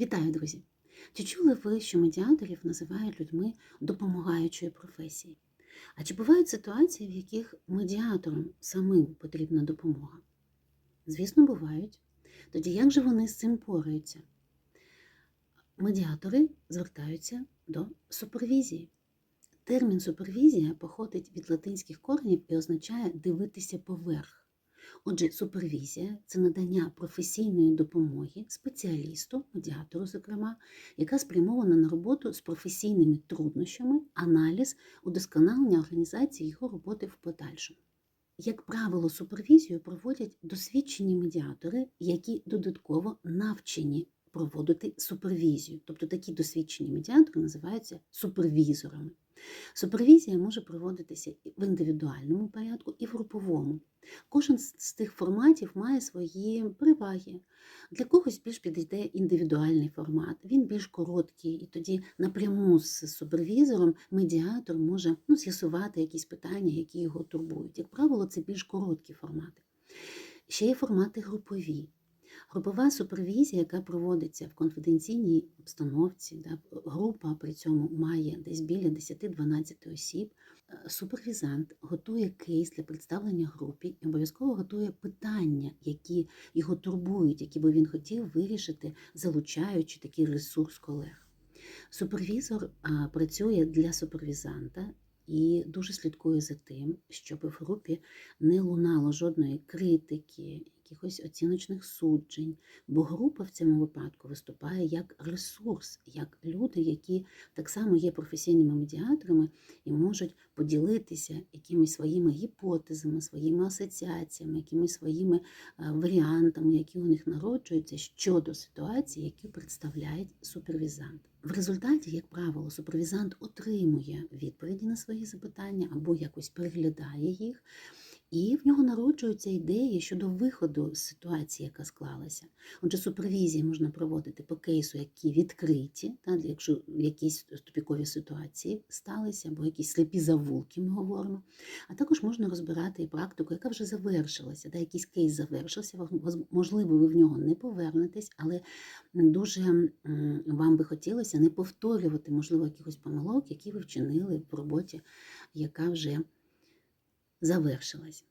Вітаю, друзі! Чи чули ви, що медіаторів називають людьми допомагаючої професії? А чи бувають ситуації, в яких медіаторам самим потрібна допомога? Звісно, бувають. Тоді як же вони з цим пораються? Медіатори звертаються до супервізії. Термін супервізія походить від латинських коренів і означає дивитися поверх. Отже, супервізія це надання професійної допомоги спеціалісту, медіатору, зокрема, яка спрямована на роботу з професійними труднощами, аналіз, удосконалення організації його роботи в подальшому. Як правило, супервізію проводять досвідчені медіатори, які додатково навчені проводити супервізію. Тобто такі досвідчені медіатори називаються супервізорами. Супервізія може проводитися в індивідуальному порядку і в груповому. Кожен з тих форматів має свої переваги. Для когось більш підійде індивідуальний формат, він більш короткий, і тоді напряму з супервізором медіатор може ну, з'ясувати якісь питання, які його турбують. Як правило, це більш короткі формати. Ще є формати групові. Групова супервізія, яка проводиться в конфіденційній обстановці, да, група при цьому має десь біля 10-12 осіб. Супервізант готує кейс для представлення групі і обов'язково готує питання, які його турбують, які би він хотів вирішити, залучаючи такий ресурс колег. Супервізор працює для супервізанта і дуже слідкує за тим, щоб в групі не лунало жодної критики, якихось оціночних суджень, бо група в цьому випадку виступає як ресурс, як люди, які так само є професійними медіаторами і можуть поділитися якимись своїми гіпотезами, своїми асоціаціями, якимись своїми е, варіантами, які у них народжуються щодо ситуації, які представляє супервізант. В результаті, як правило, супервізант отримує відповіді на свої запитання або якось переглядає їх. І в нього народжуються ідеї щодо виходу з ситуації, яка склалася. Отже, супервізії можна проводити по кейсу, які відкриті, так, якщо якісь тупікові ситуації сталися, або якісь сліпі завулки, ми говоримо. А також можна розбирати і практику, яка вже завершилася, так, якийсь кейс завершився, можливо, ви в нього не повернетесь, але дуже вам би хотілося не повторювати, можливо, якихось помилок, які ви вчинили в роботі, яка вже завершилась.